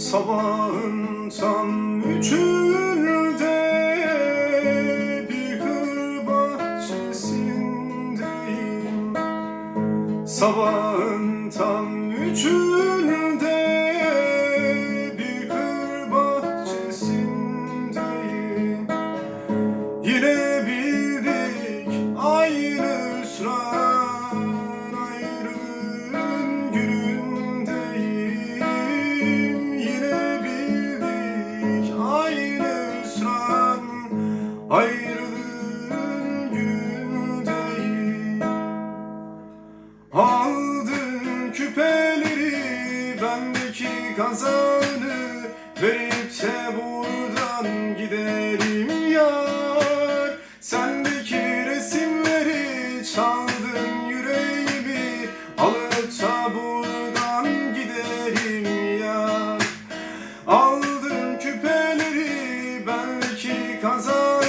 Sabahın tam üçünde bir kır bahçesindeyim. Sabahın tam ayrılığın günündeyim Aldın küpeleri bendeki kazanı Verip buradan gidelim yar. Sendeki resimleri çaldın yüreğimi Alıp da buradan yar. Aldın küpeleri bendeki kazanı